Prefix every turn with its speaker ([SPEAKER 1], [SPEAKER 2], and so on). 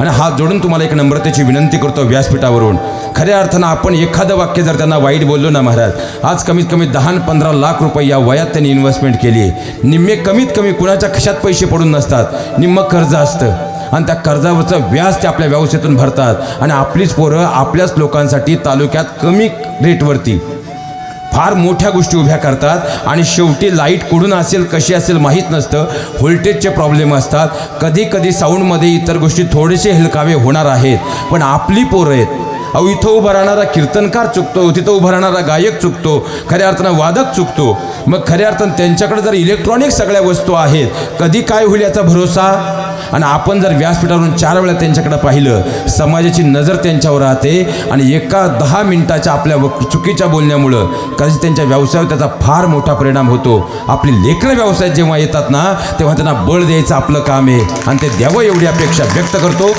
[SPEAKER 1] आणि हात जोडून तुम्हाला एक नम्रतेची विनंती करतो व्यासपीठावरून. खऱ्या अर्थानं आपण एखादं वाक्य जर त्यांना वाईट बोललो ना महाराज आज कमीत कमी दहा पंधरा लाख रुपये या वयात त्यांनी इन्व्हेस्टमेंट केली आहे. निम्मे कमीत कमी कुणाच्या कशात पैसे पडून नसतात. निम्म कर्ज असतं. आणि त्या कर्जावरचं व्याज ते आपल्या व्यवस्थेतून भरतात. आणि आपलीच पोरं आपल्याच लोकांसाठी तालुक्यात कमी रेटवरती फार मोठ्या गोष्टी उभ्या करतात आणि शेवटी लाइट कुठून असेल कशी असेल माहीत नसतं. व्होल्टेजचे प्रॉब्लेम असतात. कधी कधी साऊंडमध्ये इतर गोष्टी थोडेसे हेलकावे होणार आहेत. पण आपली पोरं आहेत. अहो इथं उभा राहणारा कीर्तनकार चुकतो तिथं उभा राहणारा गायक चुकतो खऱ्या अर्थानं वादक चुकतो. मग खऱ्या अर्थानं त्यांच्याकडे जर इलेक्ट्रॉनिक सगळ्या वस्तू आहेत कधी काय होईल याचा भरोसा? आणि आपण जर व्यासपीठावरून चार वेळा त्यांच्याकडे पाहिलं समाजाची नजर त्यांच्यावर राहते आणि एका दहा मिनिटाच्या आपल्या चुकीच्या बोलण्यामुळं कदाचित त्यांच्या व्यवसायावर त्याचा फार मोठा परिणाम होतो. आपली लेखन व्यवसायात जेव्हा येतात ना तेव्हा त्यांना बळ द्यायचं आपलं काम आहे आणि ते द्यावं एवढी अपेक्षा व्यक्त करतो.